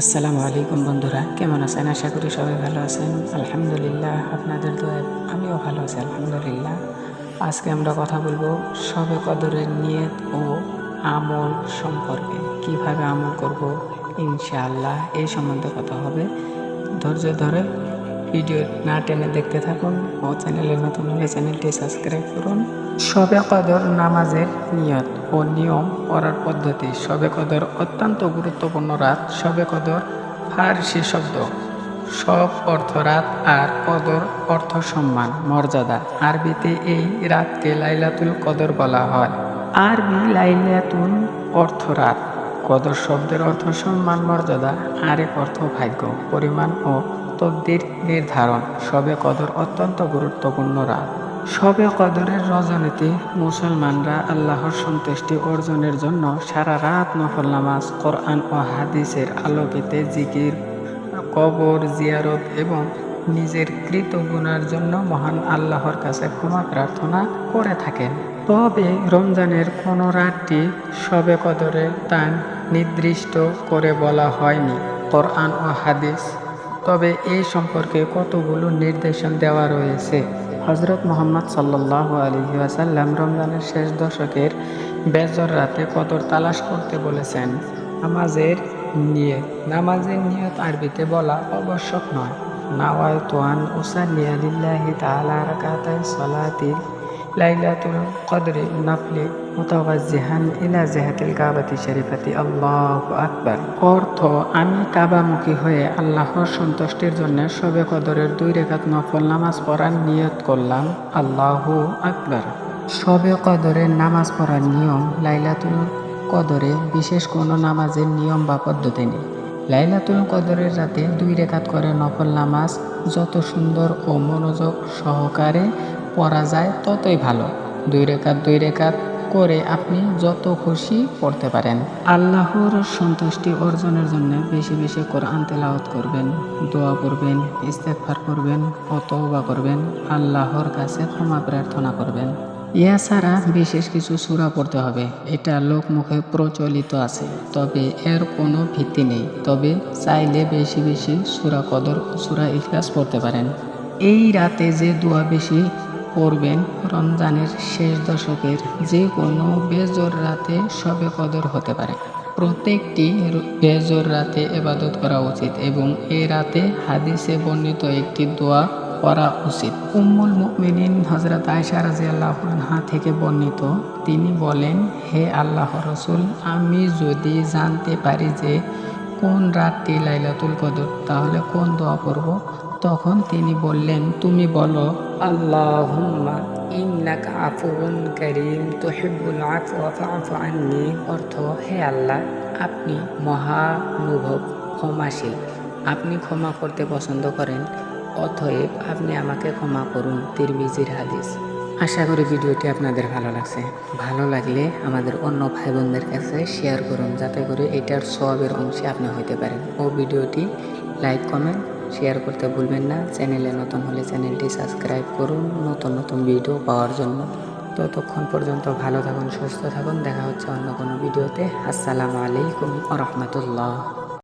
আসসালামু আলাইকুম বন্ধুরা, কেমন আছেন? আশা করি সবাই ভালো আছেন। আলহামদুলিল্লাহ, আপনাদের তো আমিও ভালো আছি, আলহামদুলিল্লাহ। আজকে আমরা কথা বলব সবে কদরের নিয়ত ও আমল সম্পর্কে। কীভাবে আমল করব? ইনশাআল্লাহ এই সম্বন্ধে কথা হবে। ধৈর্য ধরে ভিডিও না টেনে দেখতে থাকুন। ও চ্যানেলে নতুন হলে চ্যানেলটি সাবস্ক্রাইব করুন। সবে কদর নামাজের নিয়ত ও নিয়ম পড়ার পদ্ধতি। সবে কদর অত্যন্ত গুরুত্বপূর্ণ রাত। সবে কদর ফার্সি শব্দ। সব অর্থ রাত আর কদর অর্থ সম্মান, মর্যাদা। আরবিতে এই রাতকে লাইলাতুল কদর বলা হয়। আরবি লাইলাতুল অর্থ রাত। কদর শব্দের অর্থ সম্মান, মর্যাদা। আরেক অর্থ ভাগ্য, পরিমাণ ও তকদির নির্ধারণ। সবে কদর অত্যন্ত গুরুত্বপূর্ণ রাত। সবে কদরের রজনীতি, মুসলমানরা আল্লাহর সন্তুষ্টি অর্জনের জন্য সারা রাত নফল নামাজ, কোরআন ও হাদিসের আলোকিতে জিকির, কবর জিয়ারত এবং নিজের কৃত গুণার জন্য মহান আল্লাহর কাছে ক্ষমা প্রার্থনা করে থাকেন। তবে রমজানের কোনো রাতটি সবে কদরে তা নির্দিষ্ট করে বলা হয়নি। কোরআন ও হাদিস তবে এই সম্পর্কে কতগুলো নির্দেশন দেওয়া রয়েছে? হজরত মোহাম্মদ সাল্লাহ আলী আসাল্লাম রমজানের শেষ দশকের বেজর রাতে কদর তালাশ করতে বলেছেন, নামাজের নিয়ত নামাজের নিয়ত আরবিতে বলা আবশ্যক নয়। নাওয়ায় তোয়ান উসাল্লিয়া লিল্লাহি তাআলা রাকাতাই সালাতিল লাইলাতুল কদরি নাফলি মুতাওয়াজ্জিহান ইলা জিহাতিল কাবাতি শরীফাতি আল্লাহু আকবার। অর্থ, আমি কাবামুখী হয়ে আল্লাহর সন্তুষ্টির জন্য সবে কদরের দুই রেখাত নফল নামাজ পড়ার নিয়ত করলাম। আল্লাহু আকবার। সবে কদরের নামাজ পড়ার নিয়ম লাইলাতুল কদরে বিশেষ কোনো নামাজের নিয়ম বা পদ্ধতি নেই। লাইলাতুল কদরের রাতে দুই রেখাত করে নফল নামাজ যত সুন্দর ও মনোযোগ সহকারে পড়া যায় ততই ভালো। দুই রেখাত দুই রেখাত করে আপনি যত খুশি পড়তে পারেন। আল্লাহর সন্তুষ্টি অর্জনের জন্য বেশি বেশি কোরআন তেলাওয়াত করবেন, দোয়া করবেন, ইস্তেগফার করবেন ও তওবা করবেন, আল্লাহর কাছে ক্ষমা প্রার্থনা করবেন। ইয়া ছাড়া বিশেষ কিছু সুরা পড়তে হবে। এটা লোকমুখে প্রচলিত আছে, তবে এর কোনো ভিত্তি নেই। তবে চাইলে বেশি বেশি সূরা কদর সূরা ইখলাস পড়তে পারেন। এই রাতে যে দোয়া বেশি পড়বেন রমজানের শেষ দশকের যে কোনো বেজোর রাতে সবে কদর হতে পারে। প্রত্যেকটি বেজোর রাতে এবাদত করা উচিত এবং এ রাতে হাদিসে বর্ণিত একটি দোয়া করা উচিত। উম্মুল মুমিনিন হজরত আয়সা রাজিয়াল্লাহ আনহা থেকে বর্ণিত, তিনি বলেন, হে আল্লাহ রসুল, আমি যদি জানতে পারি যে কোন রাতটি লাইলাতুল কদর, তাহলে কোন দোয়া পড়ব? তখন তিনি বললেন, তুমি বলো ফা'ফু অর্থ, হে আল্লাহ, আপনি মহানুভব, ক্ষমাশীল। আপনি ক্ষমা করতে পছন্দ করেন, অতএব আপনি আমাকে ক্ষমা করুন। তিরমিজির হাদিস। আশা করি ভিডিওটি আপনাদের ভালো লাগছে। ভালো লাগলে আমাদের অন্য ভাই বোনদের কাছে শেয়ার করুন, যাতে করে এটার সবের অংশে আপনি হইতে পারেন। ও ভিডিওটি লাইক, কমেন্ট শেয়ার করতে ভুলবেন না। চ্যানেলে নতুন হলে চ্যানেলটি সাবস্ক্রাইব করুন। নতুন নতুন ভিডিও পাওয়ার জন্য। ততক্ষণ পর্যন্ত ভালো থাকুন, সুস্থ থাকুন। দেখা হচ্ছে অন্য কোনো ভিডিওতে। আসসালামু আলাইকুম রহমতুল্লাহ।